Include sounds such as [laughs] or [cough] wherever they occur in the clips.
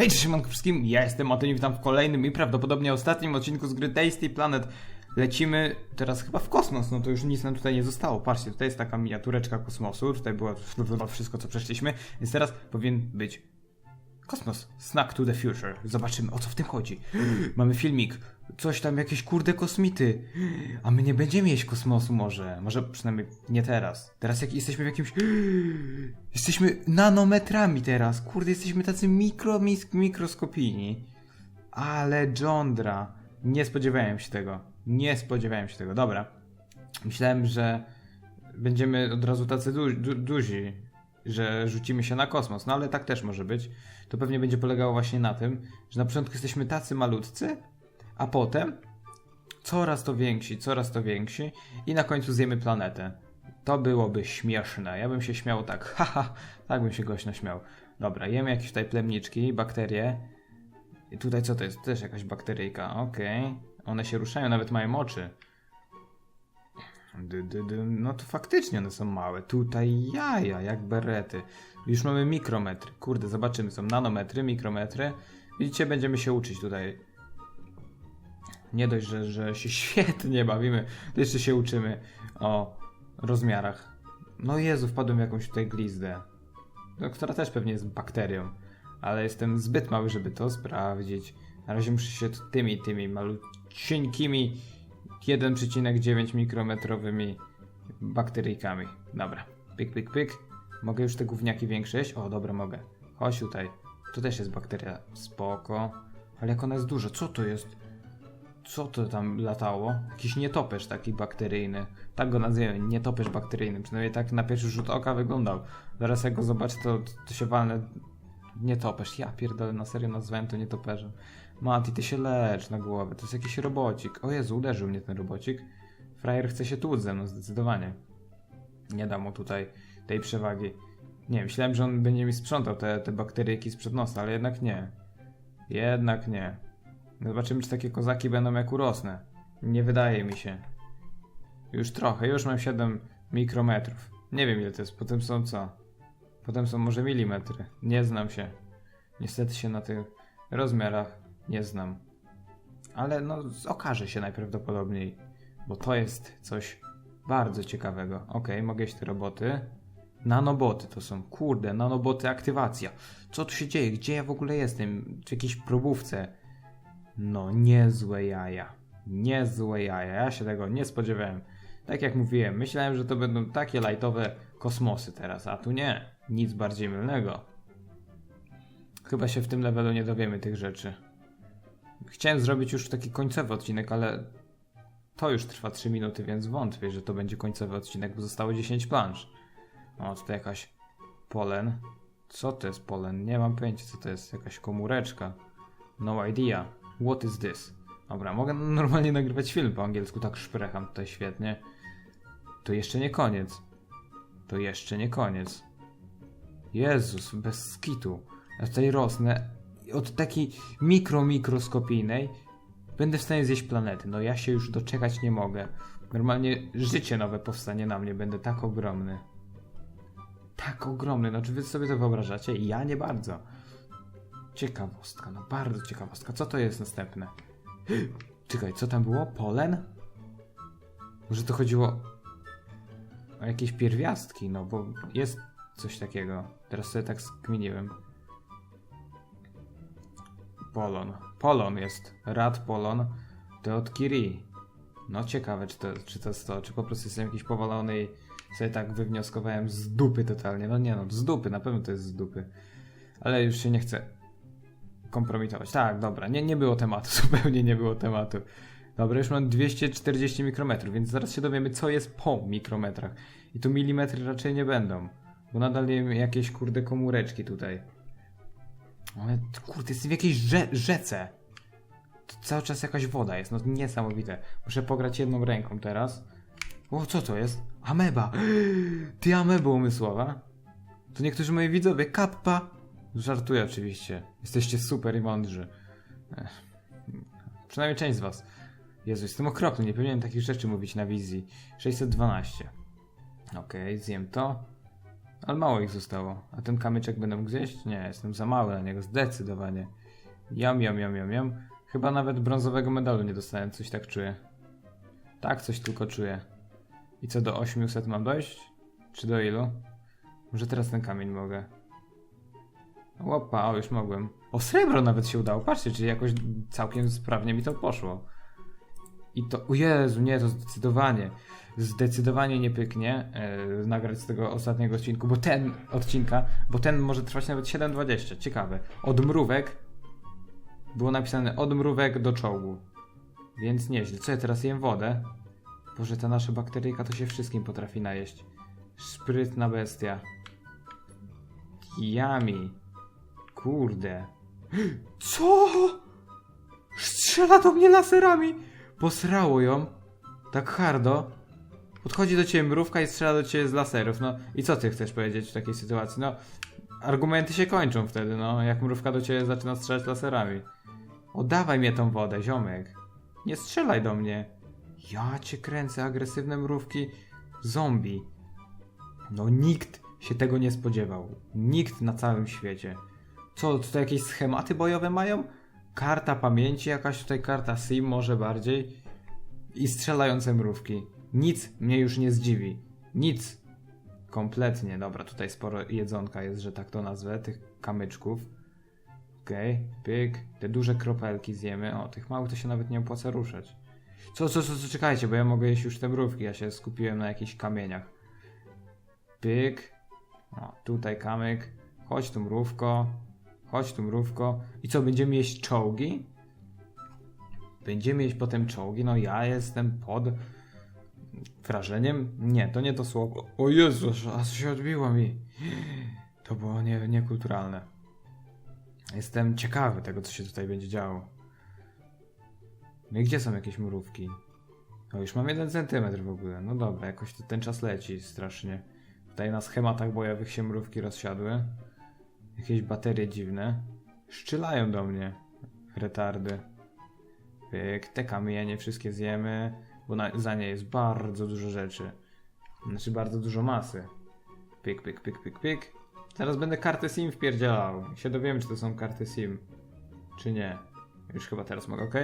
Hej, cześć siemanko wszystkim, ja jestem Mateusz, witam w kolejnym i prawdopodobnie ostatnim odcinku z gry Tasty Planet. Lecimy teraz chyba w kosmos, no to już nic nam tutaj nie zostało. Patrzcie, tutaj jest taka miniatureczka kosmosu, tutaj było wszystko co przeszliśmy, więc teraz powinien być kosmos. Snack to the future. Zobaczymy o co w tym chodzi. [gasps] Mamy filmik, coś tam, jakieś kurde kosmity. A my nie będziemy jeść kosmosu może. Może przynajmniej nie teraz. Teraz jak jesteśmy w jakimś... [gasps] Jesteśmy nanometrami teraz. Kurde, jesteśmy tacy mikro, mikroskopijni. Ale Jondra. Nie spodziewałem się tego. Nie spodziewałem się tego. Dobra. Myślałem, że będziemy od razu tacy du- du- duzi, że rzucimy się na kosmos. No ale tak też może być. To pewnie będzie polegało właśnie na tym, że na początku jesteśmy tacy malutcy, a potem coraz to więksi, coraz to więksi i na końcu zjemy planetę. To byłoby śmieszne. Ja bym się śmiał tak, [laughs] haha, tak bym się głośno śmiał. Dobra, jemy jakieś tutaj plemniczki, bakterie. I tutaj co to jest? Też jakaś bakteryjka, okej. One się ruszają, nawet mają oczy. Dy, dy, dy. No to faktycznie one są małe. Tutaj jaja, jak berety. Już mamy mikrometry. Kurde, zobaczymy. Są nanometry, mikrometry. Widzicie, będziemy się uczyć tutaj. Nie dość, że, że się [laughs] świetnie bawimy, to jeszcze się uczymy o rozmiarach. No Jezu, wpadłem w jakąś tutaj glizdę. No, która też pewnie jest bakterią. Ale jestem zbyt mały, żeby to sprawdzić. Na razie muszę się tymi, tymi malucieńkimi 1,9 mikrometrowymi bakteryjkami. Dobra. Pyk, pyk, pyk. Mogę już te gówniaki większe jeść? O, dobra, mogę. Chodź tutaj. Tu też jest bakteria. Spoko. Ale jak ona jest duża, co to jest? Co to tam latało? Jakiś nietoperz taki bakteryjny. Tak go nazwiemy, nietoperz bakteryjny. Przynajmniej tak na pierwszy rzut oka wyglądał. Zaraz jak go zobaczę, to, to się walnę. Nietoperz. Ja pierdolę, na serio nazwałem to nietoperzem. Mati, ty się lecz na głowę. To jest jakiś robocik. O Jezu, uderzył mnie ten robocik. Frajer chce się tłuc ze mną, zdecydowanie. Nie dam mu tutaj tej przewagi. Nie, myślałem, że on będzie mi sprzątał te, te bakteryjki sprzed nosa, ale jednak nie. Jednak nie. Zobaczymy, czy takie kozaki będą jak urosnę. Nie wydaje mi się. Już trochę, już mam 7 mikrometrów. Nie wiem ile to jest, potem są co? Potem są może milimetry. Nie znam się. Niestety się na tych rozmiarach nie znam. Ale no, okaże się najprawdopodobniej, bo to jest coś bardzo ciekawego. Okej, mogę jeść te roboty. Nanoboty to są, kurde, nanoboty aktywacja. Co tu się dzieje? Gdzie ja w ogóle jestem? W jakiejś probówce. No, niezłe jaja. Niezłe jaja. Ja się tego nie spodziewałem. Tak jak mówiłem, myślałem, że to będą takie lajtowe kosmosy teraz, a tu nie. Nic bardziej mylnego. Chyba się w tym levelu nie dowiemy tych rzeczy. Chciałem zrobić już taki końcowy odcinek, ale to już trwa 3 minuty, więc wątpię, że to będzie końcowy odcinek, bo zostało 10 plansz. O, tutaj jakaś polen. Co to jest polen? Nie mam pojęcia, co to jest. Jakaś komóreczka. No idea. What is this? Dobra, mogę [laughs] normalnie nagrywać film po angielsku, tak szprecham tutaj świetnie. To jeszcze nie koniec. To jeszcze nie koniec. Jezus, bez skitu. Ja tutaj rosnę. Od takiej mikro, mikroskopijnej będę w stanie zjeść planety. No ja się już doczekać nie mogę. Normalnie życie nowe powstanie na mnie. Będę tak ogromny. Tak ogromny. No czy wy sobie to wyobrażacie? Ja nie bardzo. Ciekawostka, no bardzo ciekawostka. Co to jest następne? [gasps] Czekaj, co tam było? Polen? Może to chodziło o jakieś pierwiastki, no bo jest coś takiego. Teraz sobie tak skminiłem. Polon. Polon jest. Rad polon. To od. No ciekawe, czy to, czy to jest to, czy po prostu jestem jakiś powalony i sobie tak wywnioskowałem z dupy totalnie. No nie no, z dupy, na pewno to jest z dupy. Ale już się nie chcę kompromitować. Tak, dobra, nie, nie było tematu, [laughs] zupełnie nie było tematu. Dobra, już mam 240 mikrometrów, więc zaraz się dowiemy, co jest po mikrometrach. I tu milimetry raczej nie będą, bo nadal jem jakieś kurde komóreczki tutaj. Ale kurde, jestem w jakiejś rze rzece. To cały czas jakaś woda jest, no niesamowite. Muszę pograć jedną ręką teraz. O, co to jest? Ameba! [gasps] Ty amebo umysłowa? To niektórzy moi widzowie, kappa! Żartuję oczywiście. Jesteście super i mądrzy. Ech. Przynajmniej część z was. Jezu, jestem okropny, nie powinienem takich rzeczy mówić na wizji. 612. Okej, zjem to. Ale mało ich zostało. A ten kamyczek będę mógł zjeść? Nie, jestem za mały na niego, zdecydowanie. Jam, jam, jam, jam, jam. Chyba nawet brązowego medalu nie dostałem, coś tak czuję. Tak, coś tylko czuję. I co, do 800 mam dojść? Czy do ilu? Może teraz ten kamień mogę. Łopa, o już mogłem. O, srebro nawet się udało. Patrzcie, czyli jakoś całkiem sprawnie mi to poszło. I to, o Jezu, nie, to zdecydowanie, zdecydowanie nie pyknie yy, nagrać z tego ostatniego odcinku, bo ten odcinka, bo ten może trwać nawet 7.20, ciekawe. Od mrówek było napisane od mrówek do czołgu, więc nieźle. Co ja teraz jem wodę? Boże, ta nasza bakteryjka to się wszystkim potrafi najeść. Sprytna bestia. Yummy. Kurde. Co? Strzela do mnie laserami! Posrało ją. Tak hardo. Podchodzi do ciebie mrówka i strzela do ciebie z laserów. No i co ty chcesz powiedzieć w takiej sytuacji? No, argumenty się kończą wtedy, no. Jak mrówka do ciebie zaczyna strzelać laserami. Oddawaj mnie tą wodę, ziomek. Nie strzelaj do mnie. Ja cię kręcę, agresywne mrówki. Zombie. No nikt się tego nie spodziewał. Nikt na całym świecie. Co, tutaj jakieś schematy bojowe mają? Karta pamięci, jakaś tutaj karta SIM może bardziej. I strzelające mrówki. Nic mnie już nie zdziwi. Nic. Kompletnie. Dobra, tutaj sporo jedzonka jest, że tak to nazwę, tych kamyczków. Okej, okay, pyk. Te duże kropelki zjemy. O, tych małych to się nawet nie opłaca ruszać. Co, co, co, co, czekajcie, bo ja mogę jeść już te mrówki. Ja się skupiłem na jakichś kamieniach. Pyk. O, tutaj kamyk. Chodź tu mrówko. Chodź tu mrówko. I co, będziemy jeść czołgi? Będziemy jeść potem czołgi? No ja jestem pod wrażeniem. Nie, to nie to słowo. O Jezu, aż się odbiło mi. To było nie, niekulturalne. Jestem ciekawy tego, co się tutaj będzie działo. No i gdzie są jakieś mrówki? O, już mam jeden centymetr w ogóle. No dobra, jakoś ten czas leci strasznie. Tutaj na schematach bojowych się mrówki rozsiadły. Jakieś baterie dziwne. Szczylają do mnie. Retardy. Pyk, te kamienie wszystkie zjemy, bo na, za nie jest bardzo dużo rzeczy. Znaczy bardzo dużo masy. Pyk, pyk, pyk, pyk, pyk. Teraz będę kartę SIM wpierdzielał. Się dowiem, czy to są karty SIM. Czy nie. Już chyba teraz mogę, ok?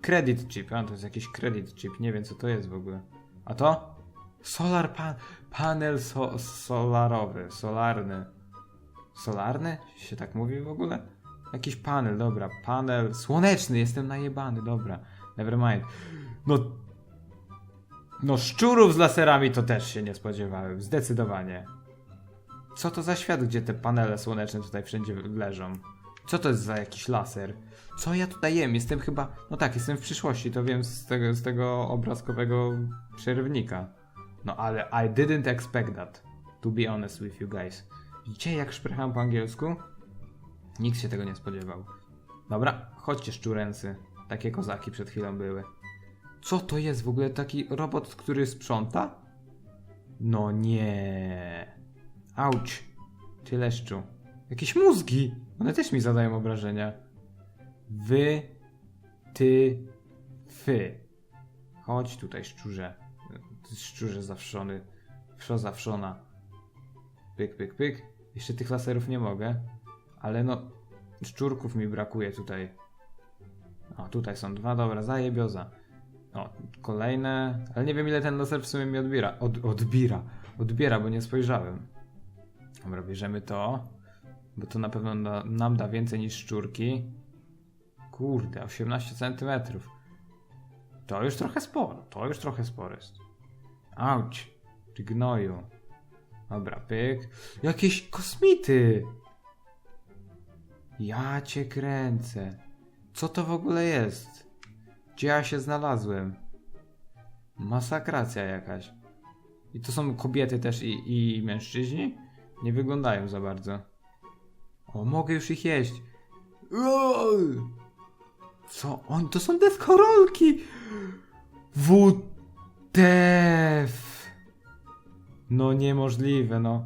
Credit chip, a to jest jakiś credit chip, nie wiem co to jest w ogóle. A to? Solar pan panel so solarowy, solarny. Solarny? Się tak mówi w ogóle? Jakiś panel, dobra. Panel słoneczny, jestem najebany, dobra. Nevermind. No. No, szczurów z laserami to też się nie spodziewałem, zdecydowanie. Co to za świat, gdzie te panele słoneczne tutaj wszędzie leżą? Co to jest za jakiś laser? Co ja tutaj jem? Jestem chyba. No tak, jestem w przyszłości, to wiem z tego, z tego obrazkowego przerywnika. No ale I didn't expect that. To be honest with you guys. Widzicie, jak szprycham po angielsku? Nikt się tego nie spodziewał. Dobra, chodźcie szczuręcy. Takie kozaki przed chwilą były. Co to jest w ogóle taki robot, który sprząta? No nie. Auć. Ty leszczu. Jakieś mózgi. One też mi zadają obrażenia. Wy. Ty. Fy. Chodź tutaj, szczurze. Ty szczurze zawszony. Wszo zawszona. Pyk, pyk, pyk. Jeszcze tych laserów nie mogę. Ale no, szczurków mi brakuje tutaj. O, tutaj są dwa, dobra, zajebioza. O, kolejne, ale nie wiem ile ten laser w sumie mi odbiera. Od, odbiera, odbiera, bo nie spojrzałem. Dobra, bierzemy to, bo to na pewno da, nam da więcej niż szczurki. Kurde, 18 cm. To już trochę sporo, to już trochę sporo jest. Auć, ty gnoju. Dobra, pyk. Jakieś kosmity! Ja cię kręcę. Co to w ogóle jest? Gdzie ja się znalazłem? Masakracja jakaś. I to są kobiety też i, i mężczyźni? Nie wyglądają za bardzo. O, mogę już ich jeść. Uuu! Co? Oni to są deskorolki! WTF! No niemożliwe, no.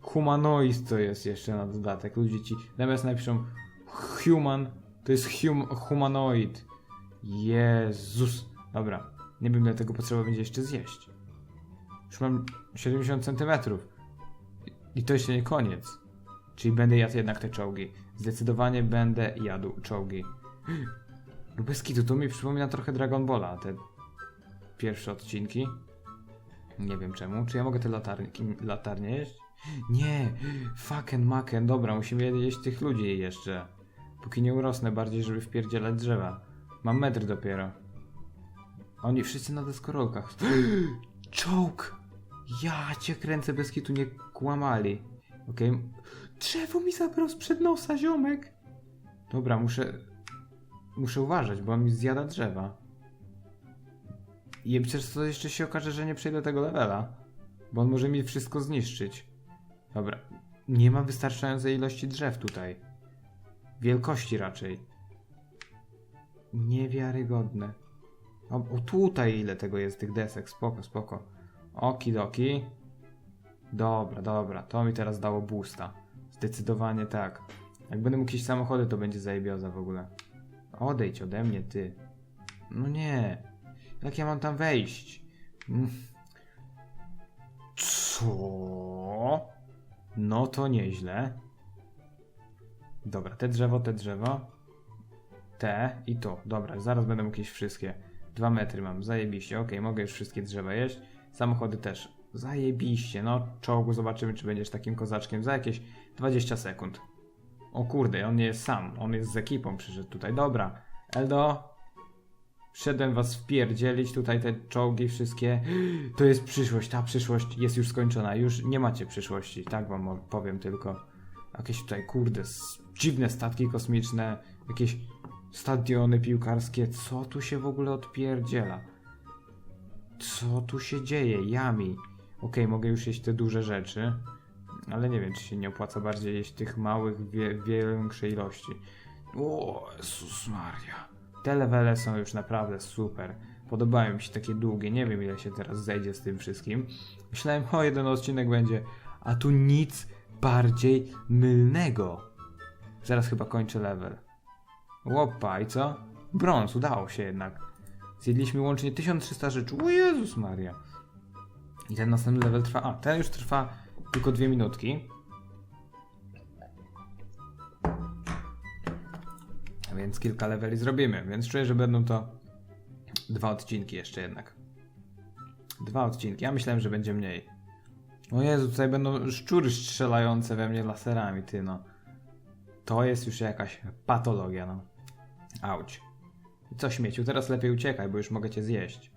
Humanoid to jest jeszcze na dodatek. Ludzie ci zamiast napiszą human, to jest hum, humanoid. Jezus. Dobra. Nie wiem, ile tego potrzeba będzie jeszcze zjeść. Już mam 70 centymetrów. I to jeszcze nie koniec. Czyli będę jadł jednak te czołgi. Zdecydowanie będę jadł czołgi. [gasps] Bez kitu, to mi przypomina trochę Dragon Balla, te pierwsze odcinki. Nie wiem czemu. Czy ja mogę te latarniki, latarnie jeść? Nie! Fucking maken, dobra, musimy jeść tych ludzi jeszcze. Póki nie urosnę bardziej, żeby wpierdzielać drzewa. Mam metr dopiero. Oni wszyscy na deskorolkach. [gasps] Czołg! Ja cię kręcę bez kitu, nie kłamali. Okej. Drzewo mi zabrał sprzed nosa, ziomek! Dobra, muszę... Muszę uważać, bo on mi zjada drzewa. I przecież to jeszcze się okaże, że nie przejdę tego levela. Bo on może mi wszystko zniszczyć. Dobra. Nie ma wystarczającej ilości drzew tutaj. Wielkości raczej. Niewiarygodne. O, o tutaj ile tego jest, tych desek. Spoko, spoko. Okidoki. Dobra, dobra. To mi teraz dało boosta. Zdecydowanie tak. Jak będę mógł jakieś samochody, to będzie zajebioza w ogóle. Odejdź ode mnie, ty. No nie. Jak ja mam tam wejść? Mm. Co? No to nieźle. Dobra, te drzewo, te drzewo. Te i to. Dobra, zaraz będę mógł jeść wszystkie. Dwa metry mam, zajebiście. Okej, mogę już wszystkie drzewa jeść. Samochody też. Zajebiście. No, czołgu zobaczymy, czy będziesz takim kozaczkiem za jakieś 20 sekund. O kurde, on nie jest sam. On jest z ekipą, przyszedł tutaj. Dobra. Eldo, Wszedłem was wpierdzielić, tutaj te czołgi wszystkie. [gasps] To jest przyszłość, ta przyszłość jest już skończona. Już nie macie przyszłości, tak wam powiem tylko. Jakieś tutaj, kurde, dziwne statki kosmiczne, jakieś stadiony piłkarskie. Co tu się w ogóle odpierdziela? Co tu się dzieje? Jami. Okej, mogę już jeść te duże rzeczy, ale nie wiem, czy się nie opłaca bardziej jeść tych małych, wie, większej ilości. O, Jezus Maria. Te levele są już naprawdę super. Podobają mi się takie długie. Nie wiem, ile się teraz zejdzie z tym wszystkim. Myślałem, o jeden odcinek będzie, a tu nic bardziej mylnego. Zaraz chyba kończę level. Łopa, i co? Brąz, udało się jednak. Zjedliśmy łącznie 1300 rzeczy. O Jezus Maria. I ten następny level trwa. A, ten już trwa tylko dwie minutki. Więc kilka leveli zrobimy, więc czuję, że będą to dwa odcinki jeszcze jednak. Dwa odcinki. Ja myślałem, że będzie mniej. O Jezu, tutaj będą szczury strzelające we mnie laserami, ty no. To jest już jakaś patologia, no. Auć. Co śmieciu, teraz lepiej uciekaj, bo już mogę cię zjeść.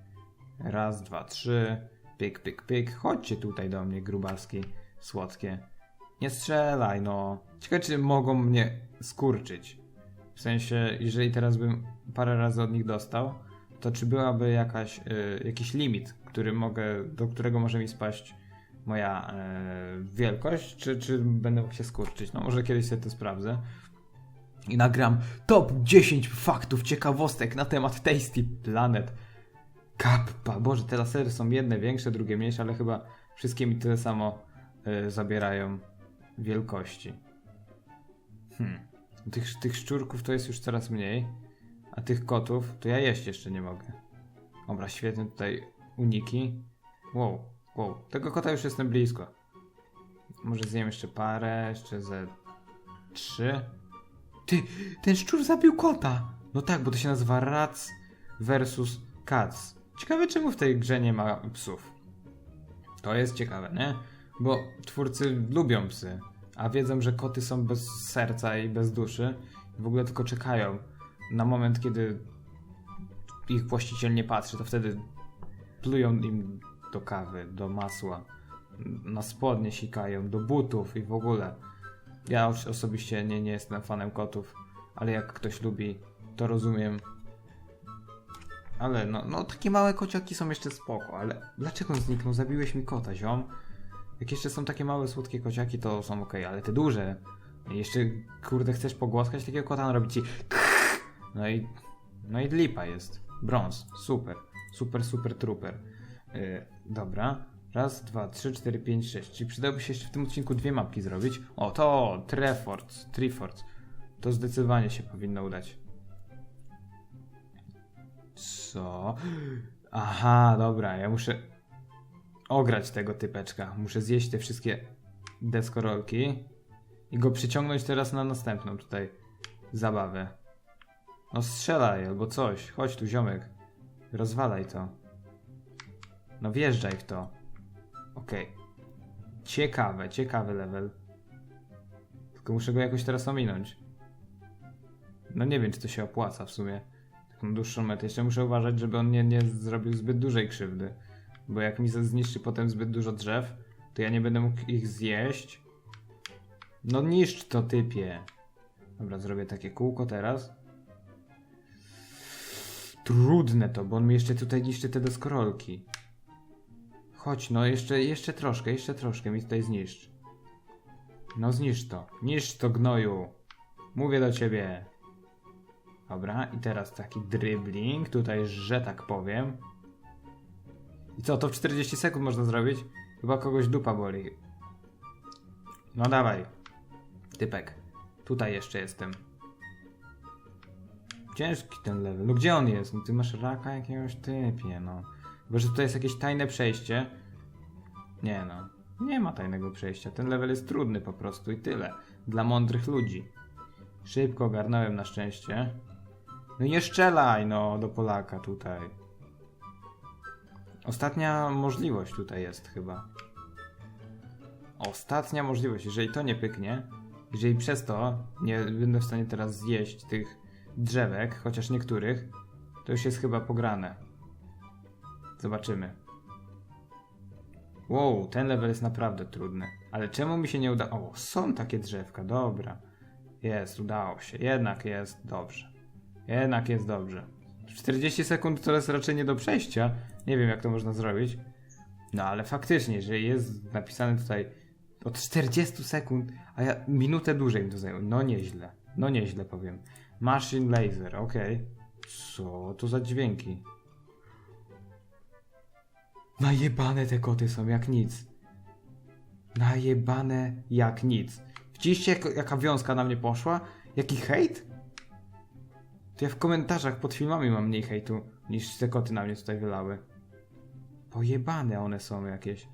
Raz, dwa, trzy. Pyk, pyk, pyk. Chodźcie tutaj do mnie, grubaski, słodkie. Nie strzelaj, no. Ciekawe, czy mogą mnie skurczyć. W sensie, jeżeli teraz bym parę razy od nich dostał, to czy byłaby jakaś, y, jakiś limit, który mogę, do którego może mi spaść moja y, wielkość, czy, czy będę mógł się skurczyć? No może kiedyś sobie to sprawdzę. I nagram top 10 faktów, ciekawostek na temat Tasty Planet. Kappa, boże, te lasery są jedne większe, drugie mniejsze, ale chyba wszystkie mi tyle samo y, zabierają wielkości. Hmm. Tych, tych szczurków to jest już coraz mniej, a tych kotów to ja jeść jeszcze nie mogę. Dobra, świetnie tutaj uniki. Wow, wow, tego kota już jestem blisko. Może zjem jeszcze parę, jeszcze ze trzy. Ty, ten szczur zabił kota! No tak, bo to się nazywa Rats versus Cats. Ciekawe czemu w tej grze nie ma psów. To jest ciekawe, nie? Bo twórcy lubią psy, a wiedzą, że koty są bez serca i bez duszy. W ogóle tylko czekają na moment, kiedy ich właściciel nie patrzy, to wtedy plują im do kawy, do masła, na spodnie sikają, do butów i w ogóle. Ja os- osobiście nie, nie jestem fanem kotów, ale jak ktoś lubi, to rozumiem. Ale no, no takie małe kociaki są jeszcze spoko, ale dlaczego on zniknął? Zabiłeś mi kota, ziom. Jak jeszcze są takie małe, słodkie kociaki, to są ok, ale te duże. Jeszcze, kurde, chcesz pogłaskać takiego kota, on robi ci [laughs] No i, no i lipa jest. Brąz, super. Super, super, trooper. Yy, dobra. Raz, dwa, trzy, cztery, pięć, sześć. Czyli przydałoby się jeszcze w tym odcinku dwie mapki zrobić. O, to Trefords, Trifords. To zdecydowanie się powinno udać. Co? Aha, dobra, ja muszę ograć tego typeczka. Muszę zjeść te wszystkie deskorolki i go przyciągnąć teraz na następną tutaj zabawę. No strzelaj albo coś. Chodź tu ziomek. Rozwalaj to. No wjeżdżaj w to. Okej. Ciekawe, ciekawy level. Tylko muszę go jakoś teraz ominąć. No nie wiem, czy to się opłaca w sumie. Taką dłuższą metę. Jeszcze muszę uważać, żeby on nie, nie zrobił zbyt dużej krzywdy. Bo jak mi zniszczy potem zbyt dużo drzew, to ja nie będę mógł ich zjeść. No niszcz to typie. Dobra, zrobię takie kółko teraz. Trudne to, bo on mi jeszcze tutaj niszczy te deskorolki. Chodź, no jeszcze, jeszcze troszkę, jeszcze troszkę mi tutaj zniszcz. No zniszcz to. Niszcz to gnoju. Mówię do ciebie. Dobra, i teraz taki dribbling, tutaj, że tak powiem. I co, to w 40 sekund można zrobić? Chyba kogoś dupa boli. No dawaj. Typek. Tutaj jeszcze jestem. Ciężki ten level. No gdzie on jest? No ty masz raka jakiegoś typie, no. Chyba, że tutaj jest jakieś tajne przejście. Nie no. Nie ma tajnego przejścia. Ten level jest trudny po prostu i tyle. Dla mądrych ludzi. Szybko ogarnąłem na szczęście. No nie szczelaj, no, do Polaka tutaj. Ostatnia możliwość tutaj jest chyba. Ostatnia możliwość. Jeżeli to nie pyknie, jeżeli przez to nie będę w stanie teraz zjeść tych drzewek, chociaż niektórych, to już jest chyba pograne. Zobaczymy. Wow, ten level jest naprawdę trudny. Ale czemu mi się nie uda? O, są takie drzewka, dobra. Jest, udało się. Jednak jest dobrze. Jednak jest dobrze. 40 sekund to jest raczej nie do przejścia. Nie wiem, jak to można zrobić. No ale faktycznie, jeżeli jest napisane tutaj od 40 sekund, a ja minutę dłużej mi to zajęło. No nieźle. No nieźle powiem. Machine laser, okej. Co to za dźwięki? Najebane te koty są jak nic. Najebane jak nic. Widzieliście jak, jaka wiązka na mnie poszła? Jaki hejt? To ja w komentarzach pod filmami mam mniej hejtu niż te koty na mnie tutaj wylały. Pojebane one są jakieś.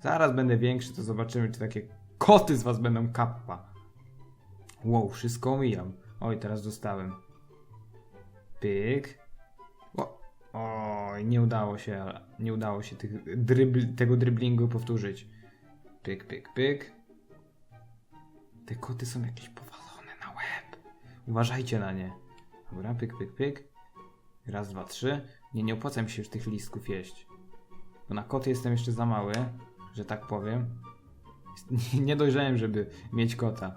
Zaraz będę większy, to zobaczymy, czy takie koty z was będą kappa. Wow, wszystko omijam. Oj, teraz dostałem. Pyk. Oj, nie udało się, nie udało się tych drybl, tego driblingu powtórzyć. Pyk, pyk, pyk. Te koty są jakieś powalone na łeb. Uważajcie na nie. Dobra, pyk, pyk, pyk. Raz, dwa, trzy. Nie, nie opłaca mi się już tych listków jeść. Bo na koty jestem jeszcze za mały, że tak powiem. [laughs] Nie, dojrzałem, żeby mieć kota.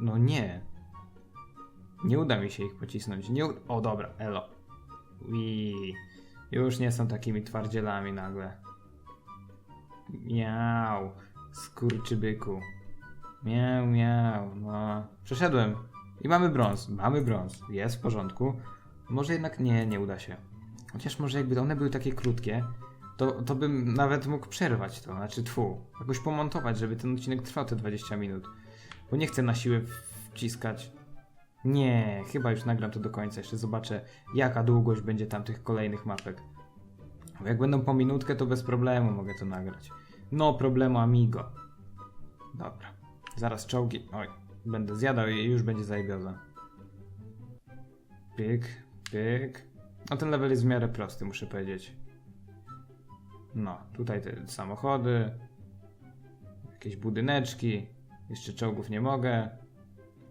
No nie. Nie uda mi się ich pocisnąć. Nie. O dobra, elo. Ui. Już nie są takimi twardzielami nagle. Miau. Skurczybyku. Miau, miau. No. Przeszedłem. I mamy brąz. Mamy brąz. Jest w porządku. Może jednak nie, nie uda się. Chociaż może jakby one były takie krótkie, to, to bym nawet mógł przerwać to. Znaczy tfu. Jakoś pomontować, żeby ten odcinek trwał te 20 minut. Bo nie chcę na siłę wciskać. Nie, chyba już nagram to do końca. Jeszcze zobaczę, jaka długość będzie tam tych kolejnych mapek. Bo jak będą po minutkę, to bez problemu mogę to nagrać. No problemu amigo. Dobra. Zaraz czołgi. Oj, będę zjadał i już będzie zajebioza. Pyk, pyk. No ten level jest w miarę prosty, muszę powiedzieć. No, tutaj te samochody. Jakieś budyneczki. Jeszcze czołgów nie mogę.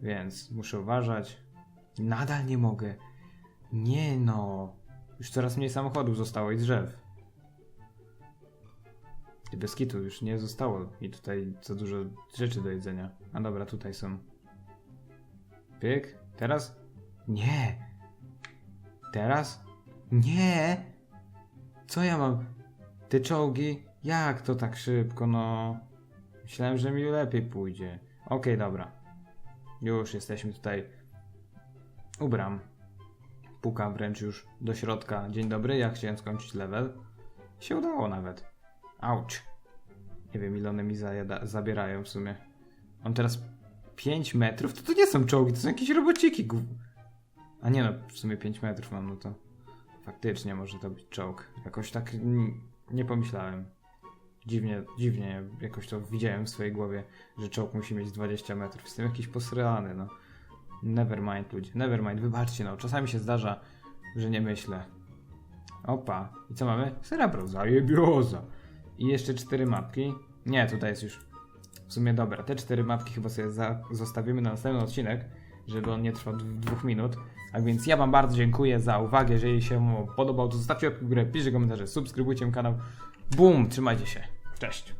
Więc muszę uważać. Nadal nie mogę. Nie no. Już coraz mniej samochodów zostało i drzew. I bez kitu już nie zostało i tutaj za dużo rzeczy do jedzenia. A dobra, tutaj są. Pyk. Teraz? Nie. Teraz? Nie. Co ja mam? Te czołgi? Jak to tak szybko, no? Myślałem, że mi lepiej pójdzie. Okej, dobra. Już jesteśmy tutaj. Ubram. Pukam wręcz już do środka. Dzień dobry, ja chciałem skończyć level. Się udało nawet. Auć. Nie wiem ile one mi zajada, zabierają w sumie. On teraz 5 metrów? To to nie są czołgi, to są jakieś robociki. A nie no, w sumie 5 metrów mam, no to faktycznie może to być czołg. Jakoś tak nie pomyślałem. Dziwnie, dziwnie jakoś to widziałem w swojej głowie, że czołg musi mieć 20 metrów. Jestem jakiś posrany, no. Nevermind, ludzie, nevermind, wybaczcie, no. Czasami się zdarza, że nie myślę. Opa. I co mamy? Cerebro, zajebioza. I jeszcze cztery mapki. Nie, tutaj jest już w sumie dobra. Te cztery mapki chyba sobie zostawimy na następny odcinek, żeby on nie trwał dwóch minut. A więc ja wam bardzo dziękuję za uwagę. Jeżeli się podobał, to zostawcie łapkę w górę, piszcie komentarze, subskrybujcie kanał. Bum, trzymajcie się. Cześć.